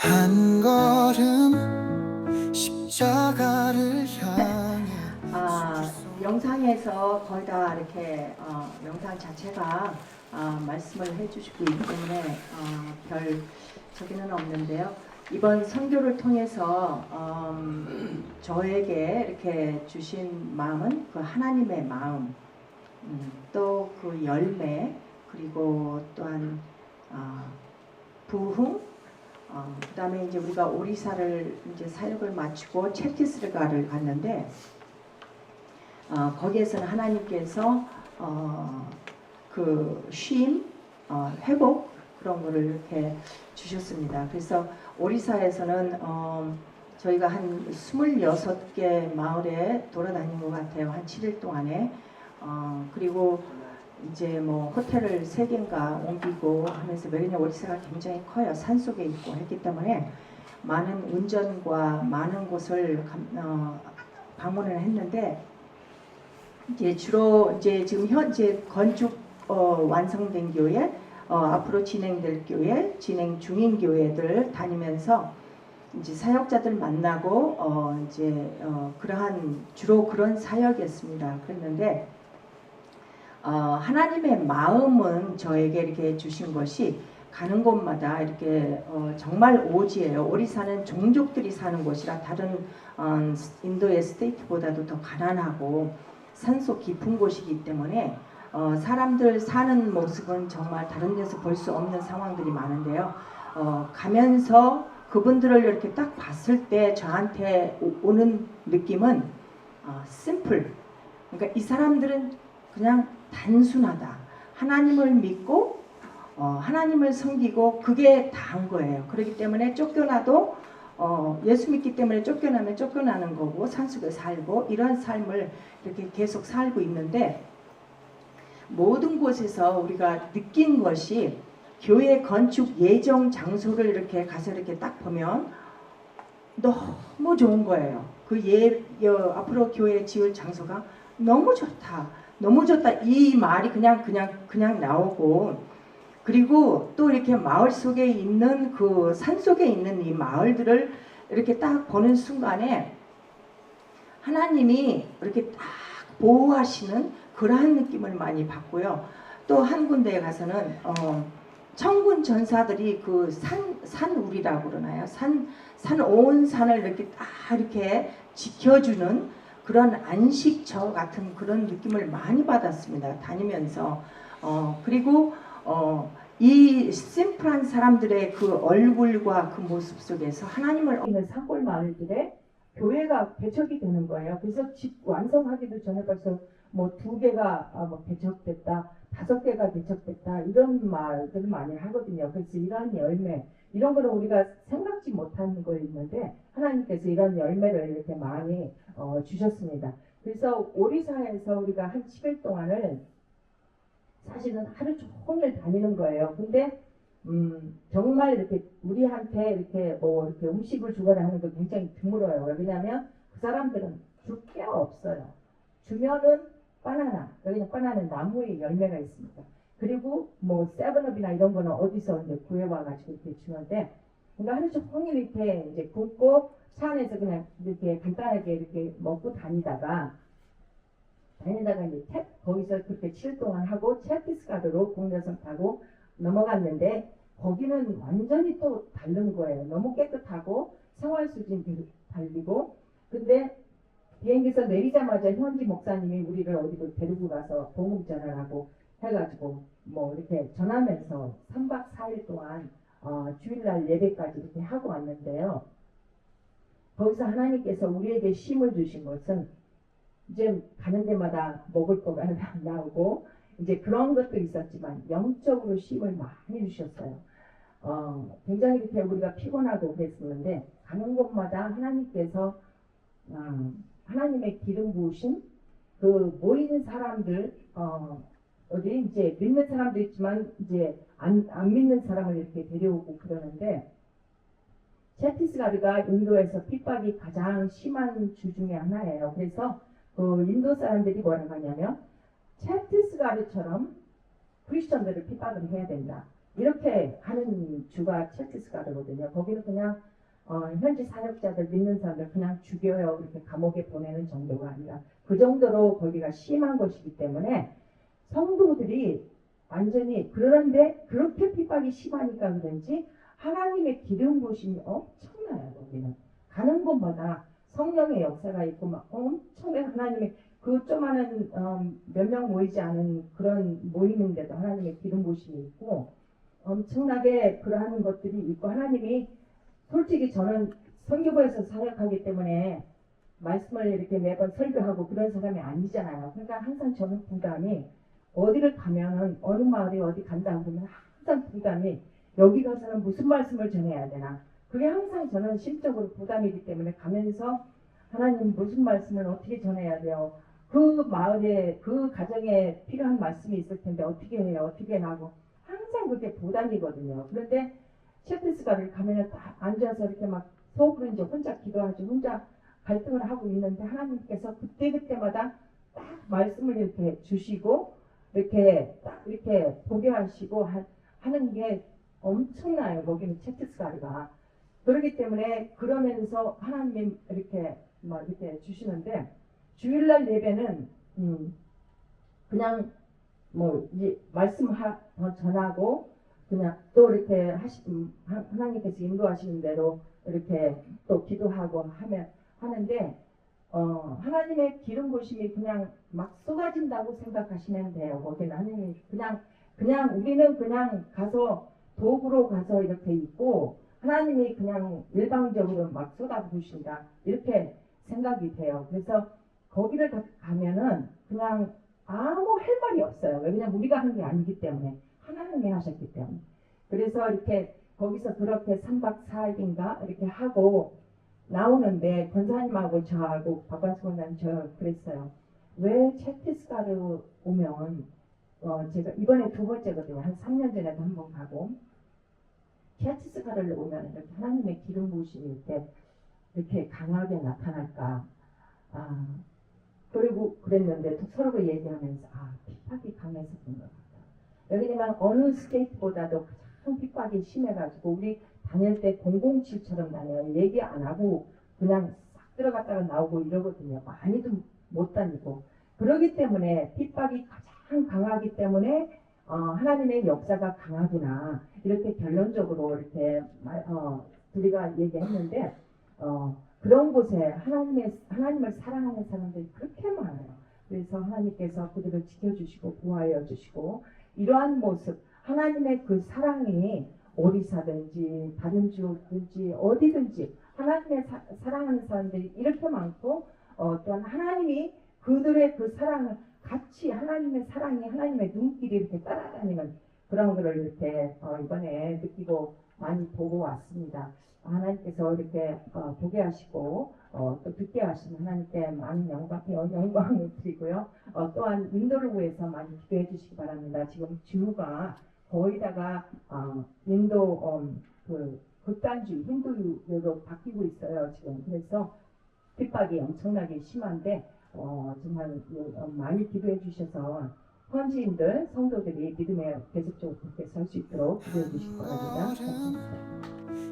한 걸음 십자가를 향해 아, 영상에서 거의 다 이렇게 어, 영상 자체가 아, 말씀을 해주시고 있기 때문에 어, 별 저기는 없는데요. 이번 선교를 통해서 음, 저에게 이렇게 주신 마음은 그 하나님의 마음, 음, 또 그 열매, 그리고 또한 아, 부흥, 어, 그다음에 이제 우리가 오리사를 이제 사역을 마치고 채티스가를 갔는데 어, 거기에서는 하나님께서 어, 그 쉼, 어, 회복 그런 거를 이렇게 주셨습니다. 그래서 오리사에서는 어, 저희가 한 26개 마을에 돌아다닌 것 같아요. 한 7일 동안에. 어, 그리고 이제 뭐 호텔을 세 개인가 옮기고 하면서 왜냐면 오리사가 굉장히 커요. 산 속에 있고 했기 때문에 많은 운전과 많은 곳을 감- 어, 방문을 했는데 이제 주로 이제 지금 현재 건축 어, 완성된 교회, 어, 앞으로 진행될 교회, 진행 중인 교회들 다니면서 이제 사역자들 만나고 어, 이제 어, 그러한 주로 그런 사역이었습니다. 그랬는데 어, 하나님의 마음은 저에게 이렇게 주신 것이 가는 곳마다 이렇게 어, 정말 오지예요. 오리 사는 종족들이 사는 곳이라 다른 어, 인도의 스테이트보다도 더 가난하고 산속 깊은 곳이기 때문에 어, 사람들 사는 모습은 정말 다른 데서 볼 수 없는 상황들이 많은데요. 어, 가면서 그분들을 이렇게 딱 봤을 때 저한테 오- 오는 느낌은 어, 심플. 그러니까 이 사람들은 그냥 단순하다. 하나님을 믿고 어, 하나님을 섬기고 그게 다한 거예요. 그렇기 때문에 쫓겨나도 어, 예수 믿기 때문에 쫓겨나면 쫓겨나는 거고 산속에 살고 이런 삶을 이렇게 계속 살고 있는데 모든 곳에서 우리가 느낀 것이 교회 건축 예정 장소를 이렇게 가서 이렇게 딱 보면 너무 좋은 거예요. 그 예, 여, 앞으로 교회 지을 장소가 너무 좋다. 좋다. 이 말이 그냥 그냥 그냥 나오고 그리고 또 이렇게 마을 속에 있는 그 산 속에 있는 이 마을들을 이렇게 딱 보는 순간에 하나님이 이렇게 딱 보호하시는 그러한 느낌을 많이 받고요. 또 한 군데에 가서는 어, 천군 전사들이 그 산 산울이라고 그러나요? 산 산 온 산을 이렇게 딱 이렇게 지켜주는 그런 안식처 같은 그런 느낌을 많이 받았습니다. 다니면서 어, 그리고 어, 이 심플한 사람들의 그 얼굴과 그 모습 속에서 하나님을 얻는 산골 마을들의 교회가 개척이 되는 거예요. 그래서 집 완성하기도 전에 벌써 뭐 두 개가 아, 뭐 개척됐다, 다섯 개가 개척됐다 이런 말들을 많이 하거든요. 그래서 이러한 열매 이런 거는 우리가 생각지 못한 거 있는데 하나님께서 이런 열매를 이렇게 많이 어, 주셨습니다. 그래서 오리사에서 우리가 한 10일 동안을 사실은 하루 종일 다니는 거예요. 근데 음, 정말 이렇게 우리한테 이렇게 뭐 이렇게 음식을 주거나 하는 게 굉장히 드물어요. 왜냐하면 그 사람들은 줄 게 없어요. 주면은 바나나, 여기는 바나나 나무에 열매가 있습니다. 그리고 뭐 세븐업이나 이런 거는 어디서 이제 구해와가지고 이렇게 주는데, 그러니까 하루 종일 이렇게 이제 굶고 차 안에서 그냥 이렇게 간단하게 이렇게 먹고 다니다가 다니다가 이제 탭 거기서 그렇게 7 동안 하고 채피스가드로 국내선 타고 넘어갔는데 거기는 완전히 또 다른 거예요. 너무 깨끗하고 생활 수준이 달리고 근데 비행기에서 내리자마자 현지 목사님이 우리를 어디로 데리고 가서 복음 전하라고 해가지고 뭐 이렇게 전하면서 3박 4일 동안 어, 주일날 예배까지 이렇게 하고 왔는데요. 거기서 하나님께서 우리에게 쉼을 주신 것은 이제 가는 데마다 먹을 거가 나오고 이제 그런 것도 있었지만 영적으로 쉼을 많이 주셨어요. 어, 굉장히 이렇게 우리가 피곤하고 그랬었는데 가는 곳마다 하나님께서 음, 하나님의 기름 부으신 그 모이는 사람들 어, 어디 이제 믿는 사람도 있지만 이제 안, 안 믿는 사람을 이렇게 데려오고 그러는데 채티스가르가 인도에서 핍박이 가장 심한 주 중에 하나예요. 그래서 그 인도 사람들이 뭐라고 하냐면 채티스가르처럼 크리스천들을 핍박을 해야 된다. 이렇게 하는 주가 체티스가르거든요. 거기는 그냥 어, 현지 사역자들 믿는 사람들 그냥 죽여요 이렇게 감옥에 보내는 정도가 아니라 그 정도로 거기가 심한 것이기 때문에 성도들이 완전히 그러는데 그렇게 핍박이 심하니까 그런지 하나님의 기름 부심이 엄청나요 거기는 가는 곳마다 성령의 역사가 있고 막 엄청난 하나님의 그 조그마한 음, 몇명 모이지 않은 그런 모임인데도 하나님의 기름 부심이 있고 엄청나게 그러한 것들이 있고 하나님이 솔직히 저는 선교부에서 사역하기 때문에 말씀을 이렇게 매번 설교하고 그런 사람이 아니잖아요. 그러니까 항상 저는 부담이 어디를 가면은 어느 마을에 어디 간다 그러면 항상 부담이 여기 가서는 무슨 말씀을 전해야 되나. 그게 항상 저는 심적으로 부담이기 때문에 가면서 하나님 무슨 말씀을 어떻게 전해야 돼요? 그 마을에 그 가정에 필요한 말씀이 있을 텐데 어떻게 해요? 어떻게 하고? 항상 그게 부담이거든요. 그런데 셰프스가를 가면은 딱 앉아서 이렇게 막 속으로 이제 혼자 기도하지 혼자 갈등을 하고 있는데 하나님께서 그때 그때마다 딱 말씀을 이렇게 주시고 이렇게 딱 이렇게 보게 하시고 하, 하는 게 엄청나요. 거기는 체티스가르가 그렇기 때문에 그러면서 하나님 이렇게 막 이렇게 주시는데 주일날 예배는 음, 그냥 뭐 말씀 하, 어, 전하고 그냥 또 이렇게 하시 음, 하- 하나님께서 인도하시는 대로 이렇게 또 기도하고 하면 하는데 어, 하나님의 기름 부심이 그냥 막 쏟아진다고 생각하시면 돼요. 거기는 하나님이 그냥 그냥 우리는 그냥 가서 도구로 가서 이렇게 있고 하나님이 그냥 일방적으로 막 쏟아부으신다 이렇게 생각이 돼요. 그래서 거기를 가, 가면은 그냥 아무 할 말이 없어요. 왜냐면 우리가 한 게 아니기 때문에 하나님이 하셨기 때문에 그래서 이렇게 거기서 그렇게 3박 4일인가 이렇게 하고 나오는데 권사님하고 저하고 박관수 권사님 저 그랬어요. 왜 체티스가르 오면 어 제가 이번에 두 번째거든요. 한 3년 전에도 한 번 가고 체티스가르를 오면 이렇게 하나님의 기름 부으심이 이렇게 이렇게 강하게 나타날까. 아 그리고 그랬는데 서로가 얘기하면서 아 핍박이 강해서 그런 것 같다. 여기는 어느 스테이트보다도 가장 핍박이 심해가지고 우리 다닐 때 007처럼 다녀요. 얘기 안 하고 그냥 싹 들어갔다가 나오고 이러거든요. 많이도 못 다니고. 그러기 때문에 핍박이 가장 강하기 때문에 어, 하나님의 역사가 강하구나. 이렇게 결론적으로 이렇게 말- 어, 우리가 얘기했는데 어, 그런 곳에 하나님의 하나님을 사랑하는 사람들이 그렇게 많아요. 그래서 하나님께서 그들을 지켜주시고 보호하여 주시고 이러한 모습 하나님의 그 사랑이 오리사든지 다른 지역든지 어디든지 하나님의 사, 사랑하는 사람들이 이렇게 많고 어, 또한 하나님이 그들의 그 사랑을 같이 하나님의 사랑이 하나님의 눈길이 이렇게 따라다니는 그런 거를 이렇게 어, 이번에 느끼고 많이 보고 왔습니다. 하나님께서 이렇게 어, 보게 하시고 어, 또 듣게 하시는 하나님께 많은 영광, 영- 영광을 드리고요. 어, 또한 인도를 위해서 많이 기도해 주시기 바랍니다. 지금 주가 거의다가 어, 인도 음, 그 극단주의 힌두교로 바뀌고 있어요 지금 그래서 핍박이 엄청나게 심한데 어, 정말 어, 많이 기도해 주셔서 현지인들 성도들이 믿음에 계속적으로 그렇게 설 수 있도록 기도해 주시기 바랍니다. 감사합니다.